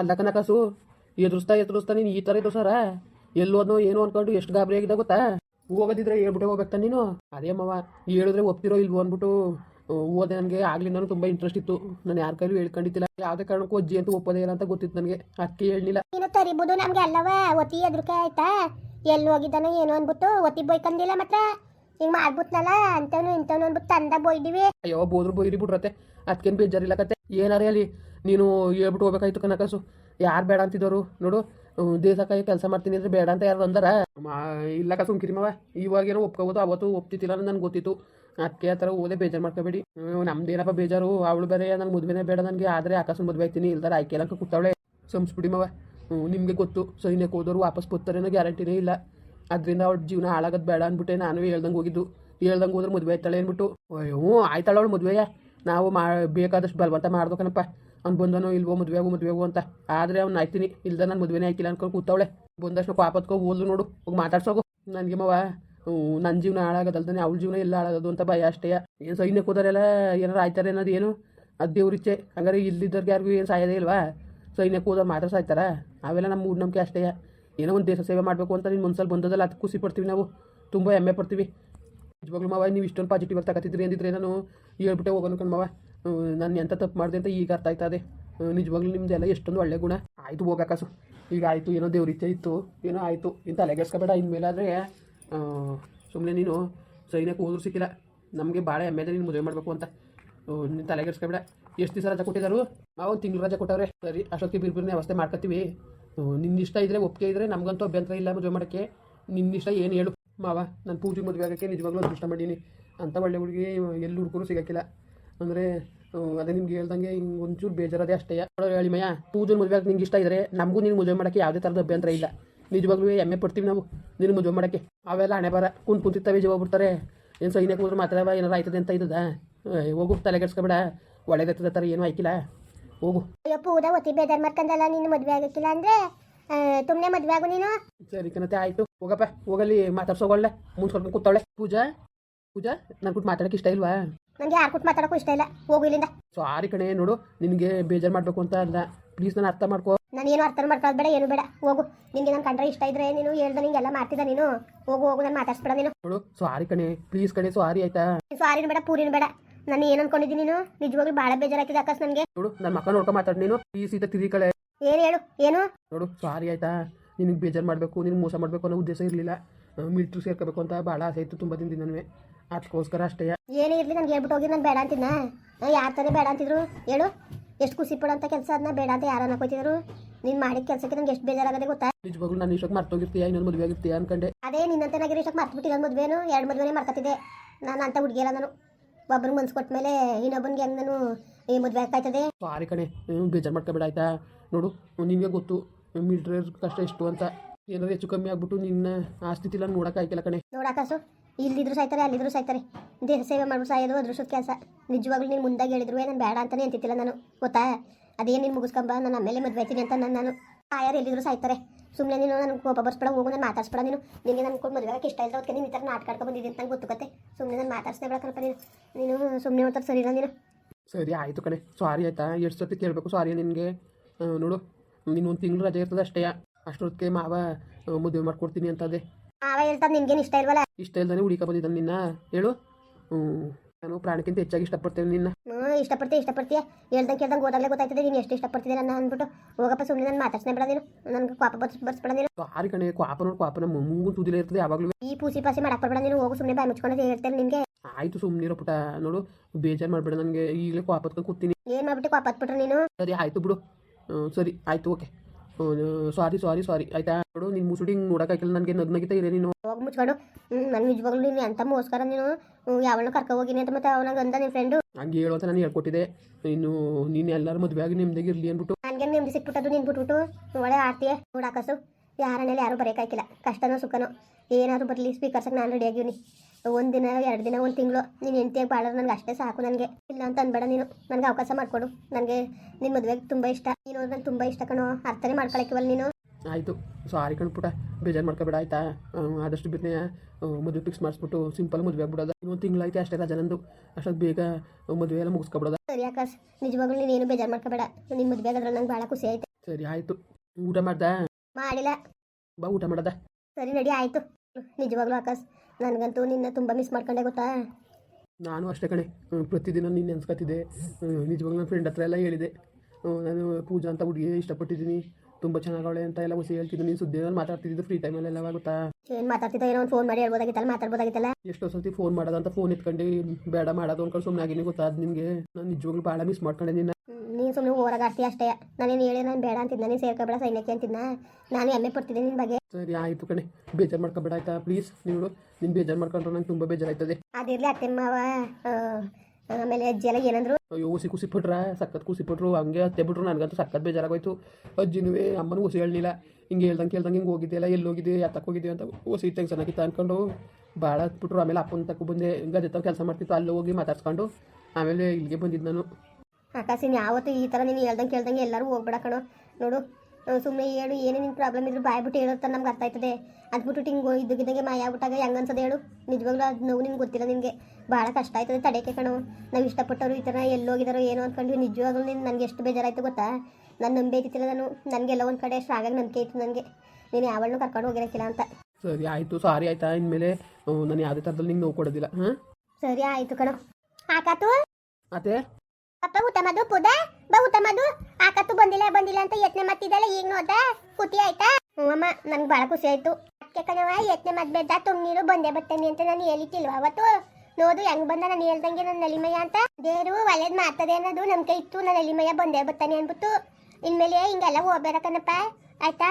ಅಲ್ಲ ಕಸು ಎದುರಿಸ್ತಾ ಎದುರಿಸ್ತಾ ನೀನು ಈ ಥರ ಸರ. ಎಲ್ಲೋದ್ನೋ ಏನೋ ಅನ್ಕೊಂಡು ಎಷ್ಟು ಗಾಬರಿ ಆಗಿದೆ ಗೊತ್ತಾ? ಹೋಗೋದಿದ್ರೆ ಹೇಳ್ಬಿಟ್ಟೆ ಹೋಗ್ಬೇಕು ನೀನು. ಅದೇ ಮಾವ ಹೇಳಿದ್ರೆ ಒಪ್ತಿರೋ ಇಲ್ವೋ ಅಂದ್ಬಿಟ್ಟು ಓದೆ ನನಗೆ. ಆಗ್ಲಿಂದನೂ ತುಂಬ ಇಂಟ್ರೆಸ್ಟ್ ಇತ್ತು. ನಾನು ಯಾರ ಕೈಲೂ ಹೇಳ್ಕೊಂಡಿದ್ದಿಲ್ಲ. ಯಾವುದೇ ಕಾರಣಕ್ಕೂ ಅಜ್ಜಿ ಅಂತ ಒಪ್ಪೋದೇ ಇಲ್ಲ ಅಂತ ಗೊತ್ತಿತ್ತು ನನಗೆ. ಅಕ್ಕಿ ಹೇಳಲಿಲ್ಲ. ನೀನು ತರಿಬೋದು ನಮಗೆ ಅಲ್ಲವ ಒತ್ತಿ ಎದುರುಕೆ ಆಯ್ತಾ? ಎಲ್ಲಿ ಹೋಗಿದ್ದಾನೋ ಏನೋ ಅನ್ಬಿಟ್ಟು ಒತ್ತಿ ಬೈಕಂದಿಲ್ಲ ಮಾತ್ರ. ಹಿಂಗೆ ಮಾಡ್ಬಿಟ್ನಲ್ಲ ಅಂತವನು ಇಂಥವ್ನು ಅನ್ಬಿಟ್ಟು ತಂದ ಬೋಯ್ದಿವಿ ಅಯ್ಯೋ ಬೋದ್ರು ಬೋಯ್ರಿ ಬಿಡ್ರತ್ತೆ ಅದಕ್ಕೇನು ಬೇಜಾರಿಲ್ಲ ಕತೆ. ಏನಾರೇ ಅಲ್ಲಿ ನೀನು ಹೇಳ್ಬಿಟ್ಟು ಹೋಗ್ಬೇಕಾಯ್ತು ಕನಕಸು ಯಾರು ಬೇಡ ಅಂತಿದ್ದವರು ನೋಡು ದೇಶಕ್ಕಾಗಿ ಕೆಲಸ ಮಾಡ್ತೀನಿ ಅಂದ್ರೆ ಬೇಡ ಅಂತ ಯಾರು ಅಂದಾರ? ಇಲ್ಲ ಕಸ ಸುಮ್ಕಿರಿ ಮಾವ. ಇವಾಗೇನೋ ಒಪ್ಕೋಬೋದು, ಅವತ್ತು ಒಪ್ತಿತ್ತಿಲ್ಲ ನನಗೆ ಗೊತ್ತಿತ್ತು. ಅದಕ್ಕೆ ಆ ಥರ ಓದೇ ಬೇಜಾರು ಮಾಡ್ಕೋಬೇಡಿ. ನಮ್ದೇನಪ್ಪ ಬೇಜಾರು? ಅವಳು ಬೇರೆ ನನ್ನ ಮದುವೆನೇ ಬೇಡ ನನಗೆ. ಆದರೆ ಆಕಸು ಮದುವೆ ಆಯ್ತೀನಿ, ಇಲ್ದಾರ ಆಯ್ಕೆ ಎಲ್ಲ ಕೂತಾವಳೆ. ಸಂಸ್ಬಿಡಿ ಮಾವ. ನಿಮಗೆ ಗೊತ್ತು. ಸೈನ್ಯಕ್ಕೆ ಹೋದವರು ವಾಪಸ್ ಬರ್ತಾರೇನೋ ಗ್ಯಾರಂಟಿನೇ ಇಲ್ಲ. ಅದರಿಂದ ಅವ್ಳು ಜೀವನ ಹಾಳಾಗೋದು ಬೇಡ ಅಂದ್ಬಿಟ್ಟೆ ನಾನು ಹೇಳ್ದಂಗೆ ಹೋಗಿದ್ದು. ಹೇಳ್ದಂಗೆ ಹೋದ್ರೆ ಮದುವೆ ಆಯ್ತಾಳೆ ಅಂದ್ಬಿಟ್ಟು. ಅಯ್ಯೋ, ಆಯ್ತಾಳ ಅವಳು ಮದುವೆಯ ನಾವು ಮಾ, ಬೇಕಾದಷ್ಟು ಬಲವಂತ ಮಾಡ್ದೋಕನಪ್ಪ ಅವ್ನು ಬಂದನೋ ಇಲ್ವೋ ಮದುವೆಗು ಮದುವೆಗು ಅಂತ. ಆದರೆ ಅವ್ನು ಆಯ್ತೀನಿ. ಇಲ್ದ ನಾನು ಮದುವೆನೇ ಆಯ್ಕಿಲ್ಲ ಅನ್ಕೊಂಡು ಕೂತವಳೆ. ಬಂದಷ್ಟು ಪಾಪತ್ಕೋ ಹೋದ್ಲು ನೋಡು. ಹೋಗಿ ಮಾತಾಡ್ಸೋಗು. ನನಗೆ ಮವ ನನ್ನ ಜೀವನ ಹಾಳಾಗೋದಲ್ದಾನೆ ಅವಳ ಜೀವನ ಎಲ್ಲ ಹಾಳಾಗೋದು ಅಂತ ಭಯ ಅಷ್ಟೇ. ಏನು ಸೈನ್ಯ ಕೂದರೆಲ್ಲ ಏನಾರು ಆಯ್ತಾರೆ ಅನ್ನೋದು ಏನು? ಅದು ದೇವ್ರಿಚ್ಛೆ ಹಂಗಾರೆ ಇಲ್ಲಿದ್ದವ್ರಿಗೆ ಯಾರಿಗೂ ಏನು ಸಾಯೋದೇ ಇಲ್ವಾ? ಸೈನ್ಯ ಹೋದವ್ರು ಮಾತ್ರ ಸಾಯ್ತಾರ? ಅವೆಲ್ಲ ನಮ್ಮ ಮೂಢನಂಬಿಕೆ ಅಷ್ಟೇ. ಏನೋ ಒಂದು ದೇಶ ಸೇವೆ ಮಾಡಬೇಕು ಅಂತ ನಿನ್ನ ಮನ್ಸಲ್ಲಿ ಬಂದದಲ್ಲ ಅದು ಖುಷಿ ಪಡ್ತೀವಿ ನಾವು. ತುಂಬ ಹೆಮ್ಮೆ ಪಡ್ತೀವಿ. ನಿಜವಾಗ್ಲು ಮಾವ, ನೀವು ಇಷ್ಟೊಂದು ಪಾಸಿಟಿವ್ ಆಗಿ ತಗೋತಿದ್ರಿ ಅಂದಿದ್ರೆ ನಾನು ಹೇಳ್ಬಿಟ್ಟೆ ಹೋಗೋಣ ಮಾವ. ನಾನು ಎಂಥ ತಪ್ಪು ಮಾಡಿದೆ ಅಂತ ಈಗ ಅರ್ಥ ಆಯ್ತದೆ. ನಿಜವಾಗ್ಲೂ ನಿಮ್ದೆಲ್ಲ ಎಷ್ಟೊಂದು ಒಳ್ಳೆ ಗುಣ. ಆಯಿತು ಹೋಗಕ್ಕಾಸು ಈಗ ಆಯಿತು, ಏನೋ ದೇವ್ರಿಚ್ಛೆ ಇತ್ತು, ಏನೋ ಆಯಿತು. ಇಂತ ಇನ್ಮೇಲೆ ಇನ್ಮೇಲಾದರೆ ಸುಮ್ಮನೆ ನೀನು ಸೈನ್ಯಕ್ಕೆ ಹೋದ್ರು ಸಿಕ್ಕಿಲ್ಲ. ನಮಗೆ ಭಾಳ ಹೆಮ್ಮೆ ಇದೆ ನೀನು ಮದುವೆ ಮಾಡಬೇಕು ಅಂತ. ನಿನ್ನ ತಲೆಗೆಡ್ಸ್ಕೊಬೇಡ ಎಷ್ಟು ದಿವಸ ರಜೆ ಕೊಟ್ಟಿದ್ದಾರು ನಾವು ಒಂದು ತಿಂಗಳು ರಜೆ ಕೊಟ್ಟವ್ರೆ. ಸರಿ, ಅಷ್ಟೊತ್ತಿಗೆ ಬಿರ್ಬಿರ್ನೇ ವ್ಯವಸ್ಥೆ ಮಾಡ್ಕೊತೀವಿ ನಿನ್ನ ಇಷ್ಟ ಇದ್ದರೆ ಒಪ್ಪಿಗೆ ಇದ್ದರೆ ನಮಗಂತೂ ಅಭ್ಯಂತರ ಇಲ್ಲ ಮದುವೆ ಮಾಡೋಕ್ಕೆ. ನಿನ್ನ ಇಷ್ಟ ಏನು ಹೇಳು. ಮಾವ, ನಾನು ಪೂಜೆ ಮದುವೆ ಆಗೋಕ್ಕೆ ನಿಜವಾಗ್ಲೂ ಅದೃಷ್ಟ ಮಾಡೀನಿ. ಅಂಥ ಒಳ್ಳೆ ಹುಡುಗಿ, ಎಲ್ಲಿ ಹುಡುಗರು ಸಿಗೋಕ್ಕಿಲ್ಲ. ಅಂದರೆ ಅದೇ ನಿಮ್ಗೆ ಹೇಳ್ದಂಗೆ ಹಿಂಗೆ ಒಂಚೂರು ಬೇಜಾರದೇ ಅಷ್ಟೇ. ನೋಡೋ ಹೇಳಿ ಮಯ್ಯ ಪೂಜೆ ಮದುವೆ ಆಗಿ ನಿಂಗೆ ಇಷ್ಟ ಇದ್ದರೆ ನಮಗೂ ನೀನು ಮದುವೆ ಮಾಡೋಕ್ಕೆ ಯಾವುದೇ ಥರದ ಅಭ್ಯಂತರ ಇಲ್ಲ. ನಿಜವಾಗ್ಲೂ ಹೆಮ್ಮೆ ಪಡ್ತೀವಿ ನಾವು ನೀನು ಮದುವೆ ಮಾಡೋಕ್ಕೆ. ಅವೆಲ್ಲ ಹಣೆ ಬರ ಕುಂತ್ ಕುಂತಿರ್ತವೆ ಜೀವ ಬಿಡ್ತಾರೆ ಏನು ಸೈನ್ಯಕ್ಕೆ ಹೋದ್ರೆ ಮಾತಾಡವ ಏನಾರು ಆಯ್ತದೆ ಅಂತ ಇದ್ದದ? ಹೋಗು ತಲೆಗೆಡ್ಸ್ಕೊಬೇಡ ಒಳ್ಳೇದಾಗ್ತದೆ ಥರ ಏನೂ ಆಯ್ಕಿಲ್ಲ. ಹೋಗು. ಅಯ್ಯೋ ಪೂರ ಒತ್ತಿ ಬೇಜಾರು ಮಾಡ್ಕೊಂಡಲ್ಲ ನೀನು ಮದುವೆ ಆಗಕ್ಕಿಲ್ಲ ಅಂದ್ರೆ? ತುಮ್ಮನೆ ಮದುವೆ ಆಗು ನೀನು. ಸರಿ ಕಣತೆ ಆಯಿತು. ಹೋಗಪ್ಪ ಹೋಗಲ್ಲಿ ಮಾತಾಡ್ಸೋಗೊಳ್ಳೆ ಮುಂದ್ಸ್ಕೊಂಡು ಕೂತಾವಳೆ. ಪೂಜಾ ಪೂಜಾ ನನ್ನ ಕೂತ್ ಮಾತಾಡೋಕೆ ಇಷ್ಟ ಇಲ್ವಾ? ನಂಗೆ ಯಾರು ಕೊಟ್ಟು ಮಾತಾಡಕ್ಕೂ ಇಷ್ಟ ಇಲ್ಲ. ಹೋಗು ಇಲ್ಲಿಂದ. ಸಾರಿ ಕಣೆ ನೋಡು ನಿನಗೆ ಬೇಜಾರು ಮಾಡಬೇಕು ಅಂತ ಅಲ್ಲ ಪ್ಲೀಸ್ ನಾನು ಅರ್ಥ ಮಾಡ್ಕೋ. ನಾನು ಏನು ಅರ್ಥ ಮಾಡ್ಕೊಳ್ಳೋದು ಬೇಡ ಏನು ಬೇಡ. ಹೋಗು. ನಿನಗೆ ನನ್ನ ಕಂಡ್ರೆ ಇಷ್ಟ ಇದ್ರೆ ನೀನು ಹೇಳ್ದೆ ನಿಂಗೆಲ್ಲ ಮಾಡ್ತಿದ್ದ ನೀನು. ಹೋಗು ಹೋಗು ನಾನು ಮಾತಾಡ್ಸ್ಬೇಡ ನೀನು. ನೋಡು ಸಾರಿ ಕಣೆ ಪ್ಲೀಸ್ ಕಣೆ ಸಾರಿ ಆಯ್ತಾ? ಸಾರಿನ ಬೇಡ ಪೂರಿನ ಬೇಡ. ನಾನು ಏನು ಅನ್ಕೊಂಡಿದ್ದೀನಿ ನೀನು? ನಿಜವಾಗ್ಲೂ ಭಾಳ ಬೇಜಾರಾಗ್ತಿದೆ ಅಕಸ್ ನನಗೆ. ನೋಡು ನನ್ನ ಮಕ್ಕ ನೋಡ್ಕೊಂಡು ಮಾತಾಡಿ ನೀನು. ಪ್ಲೀಸ್ ಈತ ತಿರಿ ಕಳೆ ಏನು ಹೇಳು ಏನು? ನೋಡು ಸಾರಿ ಆಯ್ತಾ? ನಿನಗೆ ಬೇಜಾರು ಮಾಡಬೇಕು ನಿನಗೆ ಮೋಸ ಮಾಡಬೇಕು ಅನ್ನೋ ಉದ್ದೇಶ ಇರಲಿಲ್ಲ. ಮಿಲ್ಟ್ರಿ ಸೇರ್ಕೋಬೇಕು ಅಂತ ಭಾಳ ಆಸೆ ಇತ್ತು ತುಂಬ ದಿನದಿಂದನೂ. ಅದಕ್ಕೋಸ್ಕರ ಅಷ್ಟೇ. ಏನೇ ಇರಲಿ ನನಗೆ ಹೇಳ್ಬಿಟ್ಟು ಹೋಗಿ ನಾನು ಬೇಡ ಅಂತಿದ್ನ? ಯಾರು ತಾನೇ ಬೇಡ ಅಂತಿದ್ರು? ಹೇಳು ಎಷ್ಟು ಖುಷಿ ಪಡೋಂಥ ಕೆಲಸ ಅದನ್ನ ಬೇಡ ಅಂತ ಯಾರು ಕೊಯ್ತಿದ್ರು? ನೀನ್ ಮಾಡಿದ ಕೆಲಸಕ್ಕೆ ನಂಗೆ ಎಷ್ಟು ಬೇಜಾರಾಗದೆ ಗೊತ್ತಾ? ನಿಜವಾಗ್ಲೂ ನಾನು ಇಷ್ಟಕ್ಕೆ ಮರ್ತೋಗಿರ್ತೀಯ ಇನ್ನೊಂದು ಮದುವೆ ಆಗಿರ್ತೀಯ ಅನ್ಕೊಂಡೆ. ಅದೇ ನಿನ್ನಂತನಾಗಿರೋ ಇಷ್ಟಕ್ಕೆ ಮರ್ತು ಬಿಟ್ಟಿಲ್ಲ ಮದುವೆನು? ಎರಡು ಮದುವೆನೇ ಮಾಡ್ಕೊತಿದ್ದೆ ನಾನು ಅಂತ ಹುಡುಗಿಯಲ್ಲ ನಾನು. ಒಬ್ಬನಿಗೆ ಮನ್ಸು ಕೊಟ್ಟ ಮೇಲೆ ಇನ್ನೊಬ್ಬನಿಗೆ ಹೆಂಗೆ ನಾನು ಈ ಮದುವೆ ಆಗ್ತಾಯ್ತದೆ? ಸಾರಿ ಕಣೆ ಬೇಜಾರು ಮಾಡ್ಕೋಬೇಡ ಆಯ್ತಾ? ನೋಡು ನಿಮಗೆ ಗೊತ್ತು ಮಿಲ್ಟ್ರಿ ಕಷ್ಟ ಎಷ್ಟು ಅಂತ. ಏನಾದ್ರು ಹೆಚ್ಚು ಕಮ್ಮಿ ಆಗ್ಬಿಟ್ಟು ನಿನ್ನ ಆಸ್ತಿ ಸ್ಥಿತಿಲ್ಲ ನೋಡಕ್ಕೆ ಆಯ್ಕಿಲ್ಲ ಕಣೆ. ನೋಡಾಕಾಸು ಇಲ್ಲಿದ್ರು ಸಾಯ್ತಾರೆ, ಅಲ್ಲಿದ್ರು ಸಾಯ್ತಾರೆ. ದೇಹ ಸೇವೆ ಮಾಡ್ಬಿಟ್ಟು ಸಾಯೋದು ಅದೃಷ್ಟದ ಕೆಲಸ. ನಿಜವಾಗ್ಲೂ ನೀನು ಮುಂದಾಗಿ ಹೇಳಿದ್ರು ನಾನು ಬೇಡ ಅಂತಾನೆ ಅಂತಿದ್ದಿಲ್ಲ ನಾನು. ಗೊತ್ತಾ? ಅದೇನು ನೀನು ಮುಗಿಸ್ಕೊಂಬ? ನಾನು ಆಮೇಲೆ ಮದುವೆ ಆಯ್ತೀನಿ ಅಂತ ನಾನು ನಾನು. ಎಲ್ಲಿದ್ರು ಸಾಯ್ತಾರೆ. ಸುಮ್ಮನೆ ನೀನು ನನಗೆ ಕೋಪ ಬರ್ಸ್ಬೇಡ, ಹೋಗು, ನಾನು ಮಾತಾಡ್ಸ್ಬೇಡ ನೀನು. ನಿನಗೆ ನನ್ನ ಕೂಡ ಮದುವೆ ಇಷ್ಟ ಇಲ್ಲ, ಅದಕ್ಕೆ ನೀನು ಈ ಥರ ನಾಟಕ ಬಂದಿದ್ದೀನಿ ಅಂತ ನಂಗೆ ಗೊತ್ತುಕತ್ತೆ ಸುಮ್ಮನೆ ನಾನು ಮಾತಾಡ್ಸ್ದೇ ಬೇಡ ಕಣಪ್ಪ ನೀನು. ನೀನು ಸುಮ್ಮನೆ ಒಂಥರ ಸರಿ ಇಲ್ಲ ನೀನು. ಸರಿ, ಆಯಿತು ಕಣೆ. ಸಾರಿ ಆಯ್ತಾ? ಎಷ್ಟು ಸತಿ ಕೇಳಬೇಕು? ಸಾರಿ ನಿನಗೆ. ನೋಡು, ನೀನು ಒಂದು ತಿಂಗಳು ರಜೆ ಇರ್ತದೆ ಅಷ್ಟೇ. ಅಷ್ಟೊತ್ತಿಗೆ ಮಾವ ಮದುವೆ ಮಾಡ್ಕೊಡ್ತೀನಿ ಅಂತದೆ. ಆವ ಹೇಳ್ತಾರೆ ನಿನ್ಗೇನು ಇಷ್ಟ ಇಲ್ವಲ್ಲ? ಇಷ್ಟ ಇಲ್ದಾನೆ ಹುಡುಕ ಬಂದಿದ್ದಾನೆ ನಿನ್ನ. ಹೇಳು. ಹ್ಞೂ ನಾನು ಪ್ರಾಣಕ್ಕಿಂತ ಹೆಚ್ಚಾಗಿ ಇಷ್ಟಪಡ್ತೇನೆ ನಿನ್ನ. ಹ್ಞೂ ಇಷ್ಟಪಡ್ತೀಯ ಇಷ್ಟಪಡ್ತೀಯ. ಹೇಳ್ದಂಗೆ ಕೇಳ್ದಂಗೆ ಓದಾಗಲೇ ಗೊತ್ತಾಯ್ತದೆ ನೀನು ಎಷ್ಟು ಇಷ್ಟಪಡ್ತಿದ್ದೆ ನಾನು ಅಂದ್ಬಿಟ್ಟು ಹೋಗಪ್ಪ ಸುಮ್ಮನೆ ನಾನು ಮಾತಾಡ್ಸೇ ಬೇಡ ನೀನು. ನನಗೆ ಕೋಪ ಬರ್ಸ್ ಬರ್ಸ್ಬೇಡ ನೀನು. ಸಾರಿ ಕಣೆ ಕ್ವಾಪ ನೋಡಿ ಕ್ವಾಪ ನಮ್ಮ ಮೂಗು ತುದಿಲೇ ಇರ್ತದೆ ಯಾವಾಗಲೂ. ಈ ಪೂಸಿ ಪಾಸಿ ಮಾಡಕ್ಕೆ ಬರ್ಬೇಡ ನೀನು ಹೋಗು ಸುಮ್ಮನೆ ಬಾಯಿ ಮುಚ್ಕೊಂಡು ಹೇಳ್ತೇನೆ ನಿನಗೆ. ಆಯಿತು ಸುಮ್ಮನಿರೋ ಪುಟ. ನೋಡು ಬೇಜಾರು ಮಾಡಬೇಡ ನನಗೆ. ಈಗಲೇ ಕ್ವಾಪತ್ಕೊಂಡು ಕೂತೀನಿ. ಏನು ಮಾಡ್ಬಿಟ್ಟು ಕೋಪ ಹತ್ಬಿಟ್ರೆ ನೀನು? ಸರಿ ಆಯಿತು ಬಿಡು. ಹ್ಮ್, ಸರಿ ಆಯ್ತು ಓಕೆ. ಸಾರಿ ಸಾರಿ ಸಾರಿ ಆಯ್ತಾ? ನೋಡು ನಿನ್ ಮುಸುಡಿ ನೋಡೋಕ್ಕಾಗಿಲ್ಲ ನನಗೆ ನಗ್ ನಗಿತಾ ಇರೇ ನೀನು. ಅವಾಗ ಮುಚ್ಕೊಂಡು ನಾನು ನಿಜವಾಗ್ಲೂ ನೀನು ಎಂತ ಮೋಸ್ಕರ ನೀನು? ಯಾವಳು ಕರ್ಕೊ ಹೋಗಿನಿ ಅಂತ ಮತ್ತೆ ಅವನ ಅಂದ ನಿನ್ ಫ್ರೆಂಡು ಹಂಗೆ ಹೇಳು ಅಂತ ನಾನು ಹೇಳ್ಕೊಟ್ಟಿದೆ ಇನ್ನು ನೀನು ಎಲ್ಲರೂ ಮದುವೆ ಆಗಿ ನಿಮ್ದಾಗಿ ಇರಲಿ ಅಂದ್ಬಿಟ್ಟು. ನನಗೆ ನಿಮ್ದು ಸಿಕ್ಬಿಟ್ಟದು ನೀನು ಬಿಟ್ಬಿಟ್ಟು? ಒಳ್ಳೆ ಆಡ್ತೀಯ? ನೋಡಾಕಸು ಯಾರನ್ನೆಲ್ಲ ಯಾರು ಬರೋಕ್ಕಾಗಿಲ್ಲ ಕಷ್ಟನೋ ಸುಖನೋ ಏನಾದರೂ ಬರಲಿ ಸ್ಪೀಕರ್ಸಕ್ಕೆ ನಾನು ರೆಡಿ ಆಗಿವ್ನಿ. ಒಂದು ದಿನ ಎರಡು ದಿನ ಒಂದು ತಿಂಗಳು. ನೀನು ಹೆಂಡತಿಯಾಗಿ ಬಾಳೋದು ನನಗೆ ಅಷ್ಟೇ ಸಾಕು ನನಗೆ. ಇಲ್ಲ ಅಂತ ಅನ್ಬೇಡ ನೀನು. ನನಗೆ ಅವಕಾಶ ಮಾಡಿಕೊಡು. ನನಗೆ ನಿನ್ನ ಮದುವೆಗೆ ತುಂಬ ಇಷ್ಟ. ನೀನು ನನಗೆ ತುಂಬ ಇಷ್ಟ ಕಣೋ. ಅರ್ಥನೇ ಮಾಡ್ಕೊಳಕ್ಕಿವಲ್ಲ ನೀನು. ಆಯಿತು. ಸಾರಿ ಕಣ್ಪುಟ ಬೇಜಾರು ಮಾಡ್ಕೋಬೇಡ ಆಯ್ತಾ? ಆದಷ್ಟು ಬಿಟ್ಟನೆ ಮದುವೆ ಫಿಕ್ಸ್ ಮಾಡಿಸ್ಬಿಟ್ಟು ಸಿಂಪಲ್ ಮದುವೆ ಆಗ್ಬಿಡೋದ. ಇನ್ನೊಂದು ಆಯ್ತು ಅಷ್ಟೇ ರಜಾ ನಂದು. ಅಷ್ಟೊತ್ತು ಬೇಗ ಮದುವೆ ಎಲ್ಲ ಮುಗಿಸ್ಕೊಬಿಡೋದ. ಸರಿ ಆಕಾಶ್ ನಿಜವಾಗ್ಲೂ ನೀನೇನು ಬೇಜಾರು ಮಾಡ್ಕೋಬೇಡ. ನಿಮ್ಮ ಮದುವೆ ಆದ್ರೆ ನಂಗೆ ಭಾಳ ಖುಷಿ ಆಯ್ತು. ಸರಿ ಆಯಿತು. ಊಟ ಮಾಡ್ದ? ಮಾಡಿಲ್ಲ. ಬಾ ಊಟ ಮಾಡದ. ಸರಿ ನಡಿ ಆಯಿತು. ನಿಜವಾಗ್ಲೂ ಆಕಾಶ್ ನನಗಂತೂ ನಿನ್ನ ತುಂಬ ಮಿಸ್ ಮಾಡ್ಕೊಂಡೆ ಗೊತ್ತಾ? ನಾನು ಅಷ್ಟೇ ಕಣೆ. ಪ್ರತಿದಿನ ನೀನು ನೆನ್ಸ್ಕೊತಿದ್ದೆ ನಿಜವಾಗ್ಲೂ ನನ್ನ ಫ್ರೆಂಡ್ ಹತ್ರ ಎಲ್ಲ ಹೇಳಿದೆ. ನಾನು ಪೂಜಾ ಅಂತ ಹುಡುಗಿ ಇಷ್ಟಪಟ್ಟಿದ್ದೀನಿ. ತುಂಬ ಚೆನ್ನಾಗವಳೆ ಅಂತ ಎಲ್ಲ ಹೊಸ ಹೇಳ್ತಿದ್ದು ನೀನು ಸುದ್ದಿನಲ್ಲಿ ಮಾತಾಡ್ತಿದ್ದು ಫ್ರೀ ಟೈಮಲ್ಲೆಲ್ಲ ಆಗುತ್ತಾ ಏನು ಮಾತಾಡ್ತಿದ್ದ? ಏನೋ ಒಂದು ಫೋನ್ ಮಾಡಿ ಹೇಳ್ಬೋದಾಗಿತ್ತಲ್ಲ ಮಾತಾಡ್ಬೋದಾಗಿತ್ತಲ್ಲ? ಎಷ್ಟೋ ಸತಿ ಫೋನ್ ಮಾಡೋದಂತ ಫೋನ್ ಇಟ್ಕೊಂಡು ಬೇಡ ಮಾಡೋದು ಅನ್ಕೊಂಡು ಸುಮ್ಮನೆ ಆಗಿನಿ ಗೊತ್ತಾದ ನಿಮಗೆ ನಾನು ನಿಜವಾಗ್ಲೂ ಭಾಳ ಮಿಸ್ ಮಾಡ್ಕೊಂಡೆ ನಿನ್ನ. ನೀನು ಸುಮ್ಮನೆ ಓರಾಗಾಡ್ತಿ ಅಷ್ಟೇ. ನಾನೇನು ಹೇಳಿ ನಾನು ಬೇಡ ಅಂತಿದ್ದ ನೀನು ಸೇರ್ಕೊಬೇಡ ಸೈನ್ಯಕ್ಕೆ ಅಂತಿದ್ನ. ನಾನು ಎಮ್ಮೆ ಪಡ್ತಿದ್ದೆ ನಿನ್ನ ಬಗ್ಗೆ. ಸರಿ ಆಯಿತು ಕಣೆ. ಬೇಜಾರು ಮಾಡ್ಕೊಬೇಡ ಆಯ್ತಾ? ಪ್ಲೀಸ್ ನೀವು ನೀನು ಬೇಜಾರು ಮಾಡ್ಕೊಂಡ್ರೆ ನಂಗೆ ತುಂಬ ಬೇಜಾರಾಯ್ತದೆ. ಅದಿರ್ಲಿ ಅತ್ತೆ ಮಾವ ಆ, ಆಮೇಲೆ ಅಜ್ಜಿ ಎಲ್ಲ ಏನಂದ್ರು ಅಯ್ಯೋ ಹುಸಿ ಖುಷಿ ಪಟ್ರ ಸಖತ್ ಖುಷಿ ಪಟ್ರು ಹಂಗೆ ಅತ್ತೆ ಬಿಟ್ರು ನನಗಂತೂ ಸಖತ್ ಬೇಜಾರಾಗೋಯ್ತು. ಅಜ್ಜಿನೂ ಅಮ್ಮನೂ ಹುಸಿ ಹೇಳಲಿಲ್ಲ. ಹಿಂಗೆ ಹೇಳ್ದಂಗೆ ಕೇಳ್ದಂಗೆ ಹಿಂಗೆ ಹೋಗಿದ್ದೆಲ್ಲ ಎಲ್ಲಿ ಹೋಗಿದ್ದೆ ಯಾತಕ್ಕೆ ಹೋಗಿದ್ದೆ ಅಂತ ಹುಸಿ ಇತ್ತಂಗೆ ಚೆನ್ನಾಗಿತ್ತು ಅಂದ್ಕೊಂಡು ಭಾಳ ಬಿಟ್ರು. ಆಮೇಲೆ ಅಪ್ಪನ ತಕ್ಕ ಬಂದೆ ಗದೆ ತಾವು ಕೆಲಸ ಮಾಡ್ತಿತ್ತು ಅಲ್ಲಿ ಹೋಗಿ ಮಾತಾಡ್ಸ್ಕೊಂಡು ಆಮೇಲೆ ಇಲ್ಲಿಗೆ ಬಂದಿದ್ದು ನಾನು. ಆಕಾಶಿನ ಯಾವತ್ತು ಈ ಥರ ನೀನು ಹೇಳ್ದಂಗೆ ಕೇಳ್ದಂಗೆ ಎಲ್ಲರೂ ಹೋಗ್ಬೇಡ ಕಣೋ. ನೋಡು ಸುಮ್ಮನೆ ಹೇಳು ಏನೇ ನಿನ್ನ ಪ್ರಾಬ್ಲಮ್ ಇದ್ರು ಬಾಯ್ಬಿಟ್ಟು ಹೇಳೋದು ನಮ್ಗೆ ಅರ್ಥ ಆಯ್ತದೆ. ಅದ್ಬಿಟ್ಟು ಹಿಂಗೆ ಇದ್ದಕ್ಕಿದ್ದಂಗೆ ಮಾಯ ಆಗ್ಬಿಟ್ಟಾಗ ಹೆಂಗೆ ಅನ್ಸೋದು ಹೇಳು? ನಿಜವಾಗ್ಲೂ ಅದು ನೋವು ನಿಮ್ಗೆ ಗೊತ್ತಿಲ್ಲ ನಿಮಗೆ. ಭಾಳ ಕಷ್ಟ ಆಯ್ತದೆ ತಡೆಕೆ ಕಣೋ. ನಾವು ಇಷ್ಟಪಟ್ಟವರು ಈ ಥರ ಎಲ್ಲೋಗಿದಾರೋ ಏನೋ ಅಂದ್ಕೊಂಡು ನಿಜವಾಗ್ಲೂ ನೀನು ನನಗೆ ಎಷ್ಟು ಬೇಜಾರಾಯ್ತು ಗೊತ್ತಾ? ನಾನು ನಂಬೇಕಿತ್ತಿಲ್ಲ ನಾನು. ನನಗೆಲ್ಲ ಒಂದು ಕಡೆ ಸ್ಟ್ರಾಂಗಾಗಿ ನಂಬಿಕೆ ಇತ್ತು ನನಗೆ ನೀನು ಯಾವಾಗಲೂ ಕರ್ಕೊಂಡು ಹೋಗಿರಕ್ಕಿಲ್ಲ ಅಂತ. ಸರಿ ಆಯಿತು ಸಾರಿ ಆಯ್ತಾ? ಇನ್ಮೇಲೆ ನಾನು ಯಾವುದೇ ಥರದಲ್ಲಿ ನಿಂಗೆ ನೋವು ಕೊಡೋದಿಲ್ಲ ಹಾಂ ಸರಿ ಆಯಿತು ಕಣೋ. ಆಕಾತು ಅದೇ ಅಪ್ಪ ಊಟ ಮಾಡು ಪುದ ಬಾ ಅದು ಆಕತ್ತು ಬಂದಿಲ್ಲ ಬಂದಿಲ್ಲ ಅಂತ ಯತ್ನೆ ಮಾಡ್ತಿದ್ದಲ್ಲ ಈಗ ನೋಡ್ದ ಖುಷಿ ಆಯ್ತಾ? ಹ್ಞೂ ಅಮ್ಮ ನನ್ಗೆ ಭಾಳ ಖುಷಿ ಆಯ್ತು. ಅದಕ್ಕೆ ಕಣವ ಯತ್ನೆ ಮಾಡ್ಬೇಡ ನೀರು ಬಂದೇ ಬರ್ತೇನೆ ಅಂತ ನಾನು ಹೇಳಿಟ್ಟಿಲ್ವ ಅವತ್ತು. ನೋಡು ಹೆಂಗ್ ಬಂದ ನಾನು ಹೇಳ್ದಂಗೆ ನನ್ನ ನಲಿಮಯ ಅಂತ. ದೇವರು ಒಳ್ಳೇದ್ ಮಾಡ್ತದೆ ಅನ್ನೋದು ನಮ್ ಕೈ ಇತ್ತು. ನನ್ನ ನಲಿಮಯ ಬಂದೇ ಬರ್ತಾನೆ ಅನ್ಬಿಟ್ಟು ಇನ್ಮೇಲೆ ಹಿಂಗೆಲ್ಲ ಹೋಗ್ಬೇಡ ಕಣಪ್ಪ. ಆಯ್ತಾ?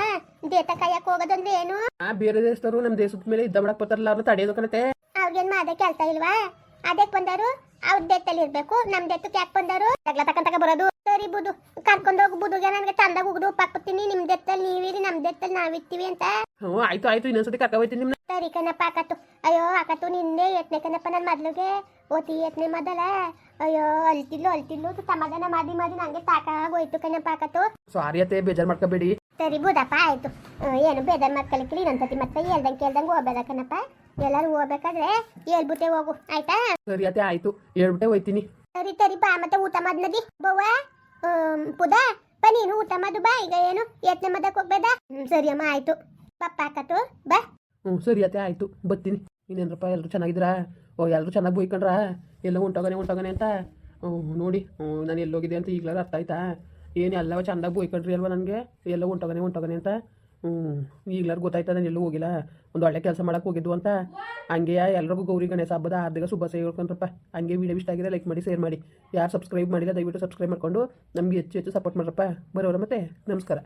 ದೇತ ಕಾಯಕ್ ಹೋಗೋದಂದ್ರೆ ಏನು? ಆ ಬೇರೆ ದೇಶದವರು ನಮ್ಮ ದೇಶದ ಮೇಲೆ ಇದ್ದ ಮಾಡಕ್ ಬರ್ತಾರಲ್ಲ ಅವ್ರನ್ನ ತಡೆಯೋದು ಕಣತೆ. ಅವ್ರಿಗೇನ್ ಮಾಡೋ ಕೆಲಸ ಇಲ್ವಾ? ಅದಕ್ಕೆ ಬಂದರು ಅವ್ರ ದೇತಲ್ಲಿ ಇರ್ಬೇಕು. ನಮ್ ದೇತಕ್ಕೆ ಯಾಕೆ ಬಂದರು ತಗಲ ತಕಂತಕ ಬರೋದು. ಸರಿ ಬುದು ಕರ್ಕೊಂಡು ಹೋಗು ಬುದುಗೆ ನನಗೆ ತಂದಾಗ ಉಗ್ದು ಉಪ್ಪಾಕ್ಬಿಡ್ತೀನಿ ನಿಮ್ ದೆತ್ತಲ್ಲಿ ನೀವಿರಿ ನಮ್ ದೆತ್ತಲ್ಲಿ ನಾವಿರ್ತೀವಿ ಅಂತ. ಹ್ಞೂ ಆಯ್ತು ಆಯ್ತು. ಇನ್ನೊಂದ್ಸತಿ ಕರ್ಕೊ ಹೋಯ್ತೀನಿ ನಿಮ್ಮನ್ನ ಸರಿ ಕಣಪ್ಪ ಆಕತ್ತು ಅಯ್ಯೋ ಆಕತ್ತು ನಿನ್ನೆ ಯತ್ನೆ ಕಣಪ್ಪ ನನ್ನ ಮೊದ್ಲಿಗೆ. ಓತಿ ಯತ್ನೆ ಮೊದಲ. ಅಯ್ಯೋ ಅಲ್ತಿದ್ಲು ಅಲ್ತಿದ್ಲು ಸಮಾಧಾನ ಮಾಡಿ ಮಾಡಿ ನಂಗೆ ಸಾಕಾಗೋಯ್ತು ಕಣಪ್ಪ ಆಕತ್ತು ಸಾರಿ ಅತ್ತೆ ಬೇಜಾರು ಮಾಡ್ಕೋಬೇಡಿ. ಸರಿ ಬುದಪ್ಪ ಆಯ್ತು. ಏನು ಬೇಜಾರ್ ಮಾಡ್ಕೊಳಕ್ಕಿಲ್ಲ ಇನ್ನೊಂದ್ಸತಿ ಮತ್ತೆ ಹೇಳ್ದಂಗೆ ಕೇಳ್ದಂಗೆ ಹೋಗ್ಬೇಡ ಕಣಪ್ಪ ಎಲ್ಲರೂ ಹೋಗ್ಬೇಕಾದ್ರೆ ಹೇಳ್ಬಿಟ್ಟೆ ಹೋಗು. ಆಯ್ತಾ? ಸರಿ ಅತ್ತೆ ಆಯ್ತು. ಹೇಳ್ಬಿಟ್ಟೆ ಹೋಯ್ತೀನಿ. ಸರಿ ಸರಿ ಬಾ. ಮತ್ತೆ ಊಟ ಮಾಡ್ನದಿ? ಬವ್ವ? ಪುದ ಬಾ ನೀನು ಊಟ ಮಾಡು, ಬಾ, ಈಗ ಏನು, ಯತ್ನೆ ಮಾಡಕ್ ಹೋಗ್ಬೇಡ? ಸರಿ ಅಮ್ಮ, ಆಯ್ತು. ಪಪ್ಪ ಹಾಕತ್ತು ಬಾ. ಹ್ಞೂ, ಸರಿ ಅತ್ತೆ, ಆಯಿತು. ಬರ್ತೀನಿ. ಇನ್ನೇನಪ್ಪ ಎಲ್ಲರೂ ಚೆನ್ನಾಗಿದ್ದೀರಾ? ಓ ಎಲ್ಲರೂ ಚೆನ್ನಾಗಿ ಬೈಕೊಂಡ್ರಾ? ಎಲ್ಲ ಹೊಂಟೋಗನೆ ಹೊಂಟೋಗನೆ ಅಂತ? ಹ್ಞೂ, ನೋಡಿ, ಹ್ಞೂ, ನಾನು ಎಲ್ಲೋಗಿದೆ ಅಂತ ಈಗಲಾರ ಅರ್ಥ ಆಯ್ತಾ? ಏನು ಎಲ್ಲವ ಚೆಂದಾಗಿ ಬೈಕೊಂಡ್ರಿ ಅಲ್ವಾ ನನಗೆ? ಎಲ್ಲ ಹೊಂಟೋಗನೆ ಉಂಟಾಗನೆ ಅಂತ? ಹ್ಞೂ ಈಗಲಾರು ಗೊತ್ತಾಯ್ತದ ಎಲ್ಲೂ ಹೋಗಿಲ್ಲ? ಒಂದು ಒಳ್ಳೆ ಕೆಲಸ ಮಾಡಕ್ಕೆ ಹೋಗಿದ್ವು ಅಂತ. ಹಂಗೆ ಎಲ್ಲರಿಗೂ ಗೌರಿ ಗಣೇಶ ಹಬ್ಬದ ಹಾರ್ದಿಕ ಶುಭ ಹೇಳ್ಕೊಂಡ್ರಪ್ಪ ಹಂಗೆ ವಿಡಿಯೋ ಇಷ್ಟ ಆಗಿದೆ ಲೈಕ್ ಮಾಡಿ ಶೇರ್ ಮಾಡಿ. ಯಾರು ಸಬ್ಸ್ಕ್ರೈಬ್ ಮಾಡಿಲ್ಲ, ದಯವಿಟ್ಟು ಸಬ್ಸ್ಕ್ರೈಬ್ ಮಾಡಿಕೊಂಡು ನಮಗೆ ಹೆಚ್ಚು ಹೆಚ್ಚು ಸಪೋರ್ಟ್ ಮಾಡ್ರಪ್ಪ. ಬರೋರ ಮತ್ತೆ, ನಮಸ್ಕಾರ.